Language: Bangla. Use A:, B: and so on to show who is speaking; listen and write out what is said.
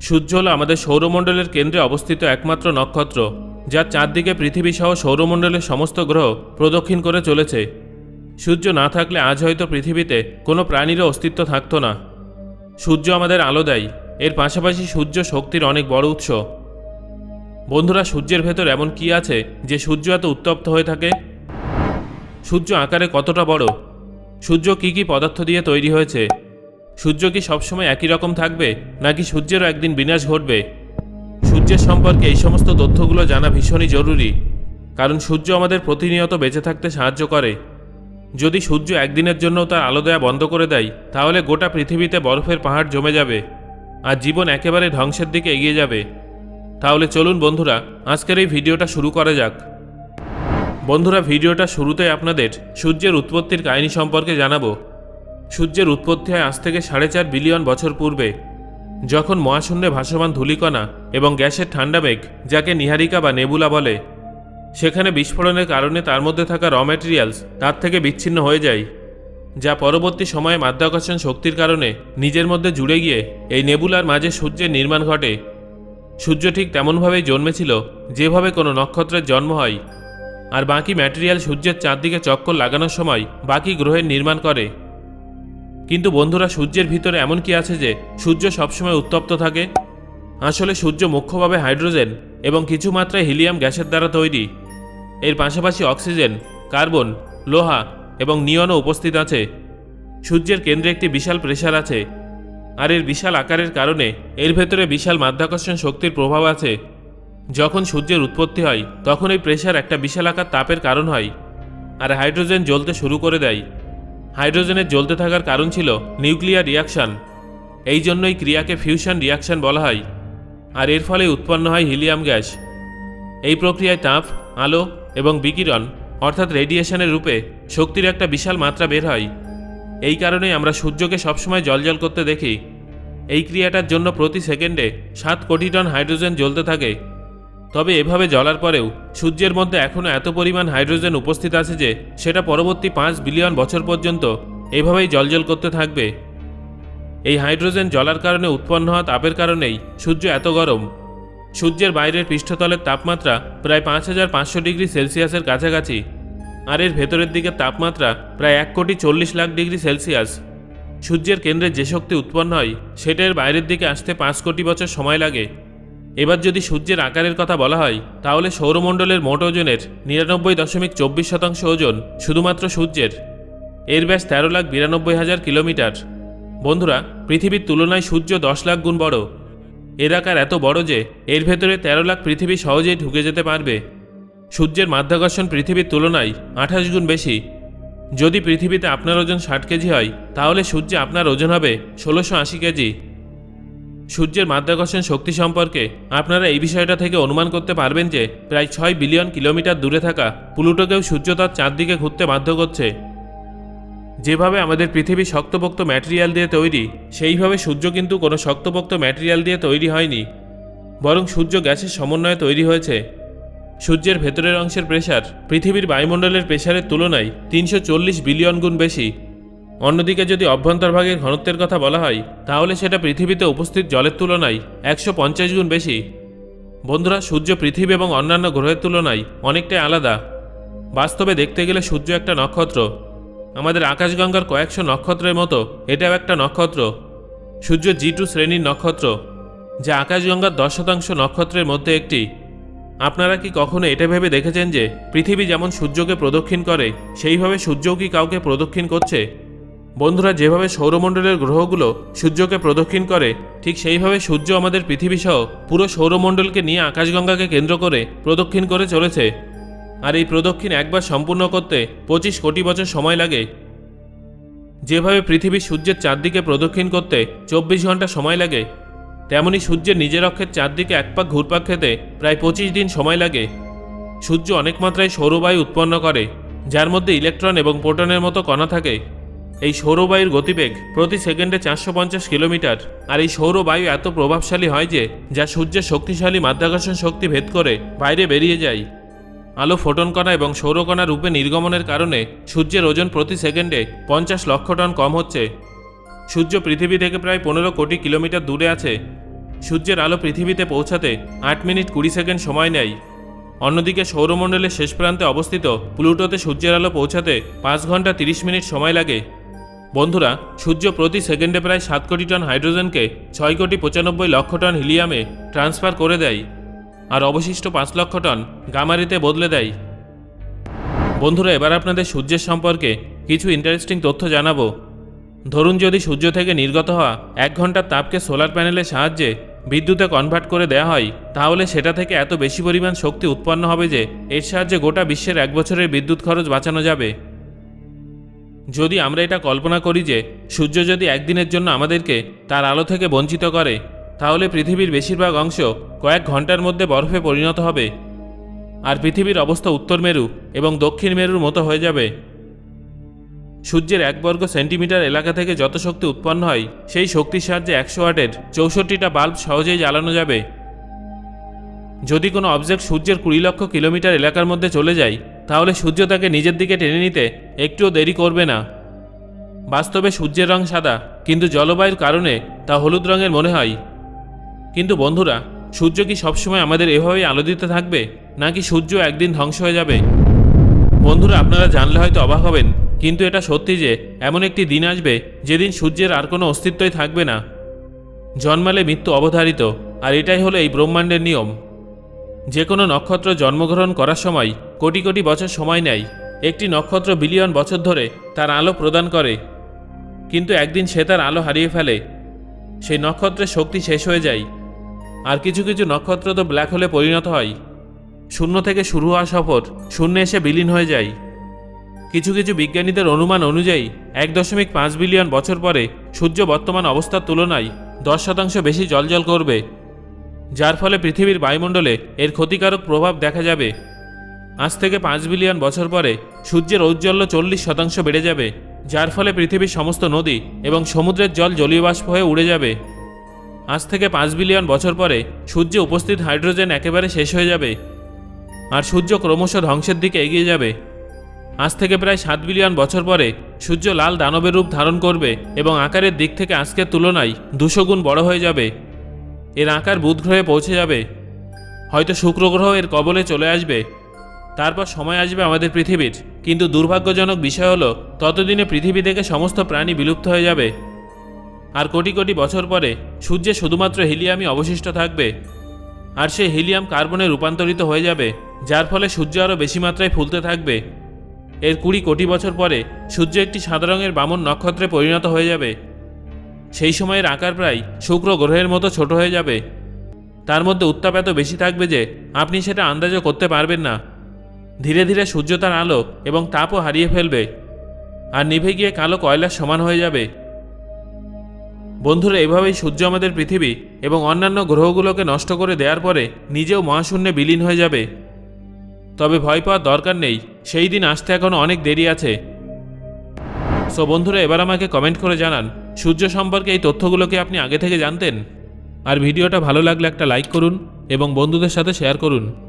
A: সূর্য হল আমাদের সৌরমণ্ডলের কেন্দ্রে অবস্থিত একমাত্র নক্ষত্র, যার চারদিকে পৃথিবী সহ সৌরমণ্ডলের সমস্ত গ্রহ প্রদক্ষিণ করে চলেছে। সূর্য না থাকলে আজ হয়তো পৃথিবীতে কোনো প্রাণীরও অস্তিত্ব থাকতো না। সূর্য আমাদের আলো দেয়, এর পাশাপাশি সূর্য শক্তির অনেক বড় উৎস। বন্ধুরা, সূর্যের ভেতর এমন কি আছে যে সূর্য এত উত্তপ্ত হয়ে থাকে? সূর্য আকারে কতটা বড়? সূর্য কি কি পদার্থ দিয়ে তৈরি হয়েছে? সূর্য কি সবসময় একই রকম থাকবে, নাকি সূর্যেরও একদিন বিনাশ ঘটবে? সূর্যের সম্পর্কে এই সমস্ত তথ্যগুলো জানা ভীষণই জরুরি, কারণ সূর্য আমাদের প্রতিনিয়ত বেঁচে থাকতে সাহায্য করে। যদি সূর্য একদিনের জন্য তার আলো দেয়া বন্ধ করে দেয়, তাহলে গোটা পৃথিবীতে বরফের পাহাড় জমে যাবে, আর জীবন একেবারে ধ্বংসের দিকে এগিয়ে যাবে। তাহলে চলুন বন্ধুরা, আজকের এই ভিডিওটা শুরু করা যাক। বন্ধুরা, ভিডিওটা শুরুতে আপনাদের সূর্যের উৎপত্তির কাহিনী সম্পর্কে জানাব। সূর্যের উৎপত্তি হয় আজ থেকে সাড়ে চার বিলিয়ন বছর পূর্বে। যখন মহাশূন্যে ভাসমান ধূলিকণা এবং গ্যাসের ঠান্ডা মেঘ, যাকে নিহারিকা বা নেবুলা বলে, সেখানে বিস্ফোরণের কারণে তার মধ্যে থাকা র ম্যাটেরিয়ালস তার থেকে বিচ্ছিন্ন হয়ে যায়, যা পরবর্তী সময়ে মাধ্যাকর্ষণ শক্তির কারণে নিজের মধ্যে জুড়ে গিয়ে এই নেবুলার মাঝে সূর্যের নির্মাণ ঘটে। সূর্য ঠিক তেমনভাবেই জন্মেছিল, যেভাবে কোনো নক্ষত্রের জন্ম হয়, আর বাকি ম্যাটেরিয়াল সূর্যের চারদিকে চক্কর লাগানোর সময় বাকি গ্রহের নির্মাণ করে। কিন্তু বন্ধুরা, সূর্যের ভিতরে এমন কি আছে যে সূর্য সবসময় উত্তপ্ত থাকে? আসলে সূর্য মুখ্যভাবে হাইড্রোজেন এবং কিছু মাত্রায় হিলিয়াম গ্যাসের দ্বারা তৈরি। এর পাশাপাশি অক্সিজেন, কার্বন, লোহা এবং নিয়নও উপস্থিত আছে। সূর্যের কেন্দ্রে একটি বিশাল প্রেশার আছে। আর এর বিশাল আকারের কারণে এর ভেতরে বিশাল মাধ্যাকর্ষণ শক্তির প্রভাব আছে। যখন সূর্যের উৎপত্তি হয়, তখন এই প্রেশার একটা বিশাল আকার তাপের কারণ হয়। আর হাইড্রোজেন জ্বলতে শুরু করে দেয়। হাইড্রোজেনের জ্বলতে থাকার কারণ ছিল নিউক্লিয়ার রিয়াকশন। এই জন্যই ক্রিয়াকে ফিউশন রিয়াকশন বলা হয়, আর এর ফলে উৎপন্ন হয় হিলিয়াম গ্যাস। এই প্রক্রিয়ায় তাপ, আলো এবং বিকিরণ, অর্থাৎ রেডিয়েশনের রূপে শক্তির একটা বিশাল মাত্রা বের হয়। এই কারণেই আমরা সূর্যকে সবসময় জলজল করতে দেখি। এই ক্রিয়াটার জন্য প্রতি সেকেন্ডে সাত কোটি টন হাইড্রোজেন জ্বলতে থাকে। তবে এভাবে জ্বলার পরেও সূর্যের মধ্যে এখনও এত পরিমাণ হাইড্রোজেন উপস্থিত আছে যে সেটা পরবর্তী পাঁচ বিলিয়ন বছর পর্যন্ত এভাবেই জলজল করতে থাকবে। এই হাইড্রোজেন জ্বলার কারণে উৎপন্ন হওয়া তাপের কারণেই সূর্য এত গরম। সূর্যের বাইরের পৃষ্ঠতলের তাপমাত্রা প্রায় পাঁচ হাজার পাঁচশো ডিগ্রি সেলসিয়াসের কাছাকাছি, আর এর ভেতরের দিকের তাপমাত্রা প্রায় এক কোটি চল্লিশ লাখ ডিগ্রি সেলসিয়াস। সূর্যের কেন্দ্রে যে শক্তি উৎপন্ন হয় সেটার বাইরের দিকে আসতে পাঁচ কোটি বছর সময় লাগে। এবার যদি সূর্যের আকারের কথা বলা হয়, তাহলে সৌরমণ্ডলের মোট ওজনের নিরানব্বই দশমিক চব্বিশ শতাংশ ওজন শুধুমাত্র সূর্যের। এর ব্যাস তেরো লাখ বিরানব্বই হাজার কিলোমিটার। বন্ধুরা, পৃথিবীর তুলনায় সূর্য দশ লাখ গুণ বড়। এর আকার এত বড় যে, এর ভেতরে তেরো লাখ পৃথিবী সহজেই ঢুকে যেতে পারবে। সূর্যের মাধ্যাকর্ষণ পৃথিবীর তুলনায় আঠাশ গুণ বেশি। যদি পৃথিবীতে আপনার ওজন ষাট কেজি হয়, তাহলে সূর্যে আপনার ওজন হবে ষোলোশো আশি কেজি। সূর্যের মাধ্যাকর্ষণ শক্তি সম্পর্কে আপনারা এই বিষয়টা থেকে অনুমান করতে পারবেন যে প্রায় ছয় বিলিয়ন কিলোমিটার দূরে থাকা প্লুটোকেও সূর্য তার চারদিকে ঘুরতে বাধ্য করছে। যেভাবে আমাদের পৃথিবী শক্তপোক্ত ম্যাটেরিয়াল দিয়ে তৈরি, সেইভাবে সূর্য কিন্তু কোনো শক্তপোক্ত ম্যাটেরিয়াল দিয়ে তৈরি হয়নি। বরং সূর্য গ্যাসের সমন্বয়ে তৈরি হয়েছে। সূর্যের ভেতরের অংশের প্রেশার পৃথিবীর বায়ুমণ্ডলের প্রেশারের তুলনায় তিনশো চল্লিশ বিলিয়ন গুণ বেশি। অন্যদিকে যদি অভ্যন্তরভাগের ঘনত্বের কথা বলা হয়, তাহলে সেটা পৃথিবীতে উপস্থিত জলের তুলনায় একশো পঞ্চাশ গুণ বেশি। বন্ধুরা, সূর্য পৃথিবী এবং অন্যান্য গ্রহের তুলনায় অনেকটাই আলাদা। বাস্তবে দেখতে গেলে সূর্য একটা নক্ষত্র। আমাদের আকাশগঙ্গার কয়েকশো নক্ষত্রের মতো এটাও একটা নক্ষত্র। সূর্য জি টু শ্রেণির নক্ষত্র, যা আকাশগঙ্গার দশ শতাংশ নক্ষত্রের মধ্যে একটি। আপনারা কি কখনো এটা ভেবে দেখেছেন যে, পৃথিবী যেমন সূর্যকে প্রদক্ষিণ করে, সেইভাবে সূর্যও কি কাউকে প্রদক্ষিণ করছে? বন্ধুরা, যেভাবে সৌরমণ্ডলের গ্রহগুলো সূর্যকে প্রদক্ষিণ করে, ঠিক সেইভাবে সূর্য আমাদের পৃথিবী সহ পুরো সৌরমণ্ডলকে নিয়ে আকাশগঙ্গাকে কেন্দ্র করে প্রদক্ষিণ করে চলেছে। আর এই প্রদক্ষিণ একবার সম্পূর্ণ করতে পঁচিশ কোটি বছর সময় লাগে। যেভাবে পৃথিবী সূর্যের চারদিকে প্রদক্ষিণ করতে চব্বিশ ঘণ্টা সময় লাগে, তেমনি সূর্যের নিজের অক্ষের চারদিকে এক পাক ঘুরপাক খেতে প্রায় পঁচিশ দিন সময় লাগে। সূর্য অনেক মাত্রায় সৌরবায়ু উৎপন্ন করে, যার মধ্যে ইলেকট্রন এবং প্রোটনের মতো কণা থাকে। এই সৌরবায়ুর গতিবেগ প্রতি সেকেন্ডে চারশো পঞ্চাশ কিলোমিটার। আর এই সৌরবায়ু এত প্রভাবশালী হয় যে, যা সূর্যের শক্তিশালী মাধ্যাকর্ষণ শক্তি ভেদ করে বাইরে বেরিয়ে যায়। আলো ফোটন কণা এবং সৌরকণা রূপে নির্গমনের কারণে সূর্যের ওজন প্রতি সেকেন্ডে পঞ্চাশ লক্ষ টন কম হচ্ছে। সূর্য পৃথিবী থেকে প্রায় পনেরো কোটি কিলোমিটার দূরে আছে। সূর্যের আলো পৃথিবীতে পৌঁছাতে আট মিনিট কুড়ি সেকেন্ড সময় নেয়। অন্যদিকে সৌরমণ্ডলের শেষ প্রান্তে অবস্থিত প্লুটোতে সূর্যের আলো পৌঁছাতে পাঁচ ঘণ্টা তিরিশ মিনিট সময় লাগে। বন্ধুরা, সূর্য প্রতি সেকেন্ডে প্রায় সাত কোটি টন হাইড্রোজেনকে ছয় কোটি পঁচানব্বই লক্ষ টন হিলিয়ামে ট্রান্সফার করে দেয় আর অবশিষ্ট পাঁচ লক্ষ টন গামারিতে বদলে দেয়। বন্ধুরা, এবার আপনাদের সূর্যের সম্পর্কে কিছু ইন্টারেস্টিং তথ্য জানাব। ধরুন, যদি সূর্য থেকে নির্গত হওয়া এক ঘণ্টার তাপকে সোলার প্যানেলের সাহায্যে বিদ্যুতে কনভার্ট করে দেওয়া হয়, তাহলে সেটা থেকে এত বেশি পরিমাণ শক্তি উৎপন্ন হবে যে এর সাহায্যে গোটা বিশ্বের এক বছরের বিদ্যুৎ খরচ বাঁচানো যাবে। যদি আমরা এটা কল্পনা করি যে সূর্য যদি একদিনের জন্য আমাদেরকে তার আলো থেকে বঞ্চিত করে, তাহলে পৃথিবীর বেশিরভাগ অংশ কয়েক ঘণ্টার মধ্যে বরফে পরিণত হবে। আর পৃথিবীর অবস্থা উত্তর মেরু এবং দক্ষিণ মেরুর মতো হয়ে যাবে। সূর্যের এক বর্গ সেন্টিমিটার এলাকা থেকে যত শক্তি উৎপন্ন হয়, সেই শক্তির সাহায্যে একশো ওয়াটের চৌষট্টিটা বাল্ব সহজেই জ্বালানো যাবে। যদি কোনো অবজেক্ট সূর্যের কুড়ি লক্ষ কিলোমিটার এলাকার মধ্যে চলে যায় তাহলে সূর্য তাকে নিজের দিকে টেনে নিতে একটুও দেরি করবে না। বাস্তবে সূর্যের রং সাদা, কিন্তু জলবায়ুর কারণে তা হলুদ রঙের মনে হয়। কিন্তু বন্ধুরা, সূর্য কি সবসময় আমাদের এভাবেই আলো দিতে থাকবে, নাকি সূর্য একদিন ধ্বংস হয়ে যাবে? বন্ধুরা, আপনারা জানলে হয়তো অবাক হবেন, কিন্তু এটা সত্যি যে, এমন একটি দিন আসবে যেদিন সূর্যের আর কোনো অস্তিত্বই থাকবে না। জন্মালে মৃত্যু অবধারিত, আর এটাই হলো এই ব্রহ্মাণ্ডের নিয়ম। যে কোনো নক্ষত্র জন্মগ্রহণ করার সময় কোটি কোটি বছর সময় নেয়। একটি নক্ষত্র বিলিয়ন বছর ধরে তার আলো প্রদান করে। কিন্তু একদিন সে তার আলো হারিয়ে ফেলে। সেই নক্ষত্রের শক্তি শেষ হয়ে যায়। আর কিছু কিছু নক্ষত্র তো ব্ল্যাক হোলে পরিণত হয়। শূন্য থেকে শুরু হওয়া সফর শূন্যে এসে বিলীন হয়ে যায়। কিছু কিছু বিজ্ঞানীদের অনুমান অনুযায়ী এক দশমিক পাঁচ বিলিয়ন বছর পরে সূর্য বর্তমান অবস্থার তুলনায় দশ শতাংশ বেশি জলজল করবে। যার ফলে পৃথিবীর বায়ুমণ্ডলে এর ক্ষতিকারক প্রভাব দেখা যাবে। আজ থেকে পাঁচ বিলিয়ন বছর পরে সূর্যের ঔজ্জ্বল্য চল্লিশ শতাংশ বেড়ে যাবে, যার ফলে পৃথিবীর সমস্ত নদী এবং সমুদ্রের জল জলীয় বাষ্প হয়ে উড়ে যাবে। আজ থেকে পাঁচ বিলিয়ন বছর পরে সূর্যে উপস্থিত হাইড্রোজেন একেবারে শেষ হয়ে যাবে আর সূর্য ক্রমশ ধ্বংসের দিকে এগিয়ে যাবে। আজ থেকে প্রায় সাত বিলিয়ন বছর পরে সূর্য লাল দানবের রূপ ধারণ করবে এবং আকারের দিক থেকে আজকের তুলনায় দুশো গুণ বড় হয়ে যাবে। এর আকার বুধ গ্রহে পৌঁছে যাবে। হয়তো শুক্র গ্রহ এর কবলে চলে আসবে। তারপর সময় আসবে আমাদের পৃথিবীর। কিন্তু দুর্ভাগ্যজনক বিষয় হলো, ততদিনে পৃথিবী থেকে সমস্ত প্রাণী বিলুপ্ত হয়ে যাবে। আর কোটি কোটি বছর পরে সূর্যে শুধুমাত্র হিলিয়ামই অবশিষ্ট থাকবে। আর সেই হিলিয়াম কার্বনে রূপান্তরিত হয়ে যাবে, যার ফলে সূর্য আরও বেশি মাত্রায় ফুলতে থাকবে। এর কুড়ি কোটি বছর পরে সূর্য একটি সাদা রঙের বামন নক্ষত্রে পরিণত হয়ে যাবে। সেই সময়ের আকার প্রায় শুক্র গ্রহের মতো ছোট হয়ে যাবে। তার মধ্যে উত্তাপ এত বেশি থাকবে যে আপনি সেটা আন্দাজও করতে পারবেন না। ধীরে ধীরে সূর্য তার আলো এবং তাপও হারিয়ে ফেলবে আর নিভে গিয়ে কালো কয়লার সমান হয়ে যাবে। বন্ধুরা, এভাবেই সূর্য আমাদের পৃথিবী এবং অন্যান্য গ্রহগুলোকে নষ্ট করে দেওয়ার পরে নিজেও মহাশূন্যে বিলীন হয়ে যাবে। তবে ভয় পাওয়ার দরকার নেই, সেই দিন আসতে এখনও অনেক দেরি আছে। সো বন্ধুরা, এবার আমাকে কমেন্ট করে জানান সূর্য সম্পর্কে এই তথ্যগুলোকে আপনি আগে থেকে জানতেন? আর ভিডিওটা ভালো লাগলে একটা লাইক করুন এবং বন্ধুদের সাথে শেয়ার করুন।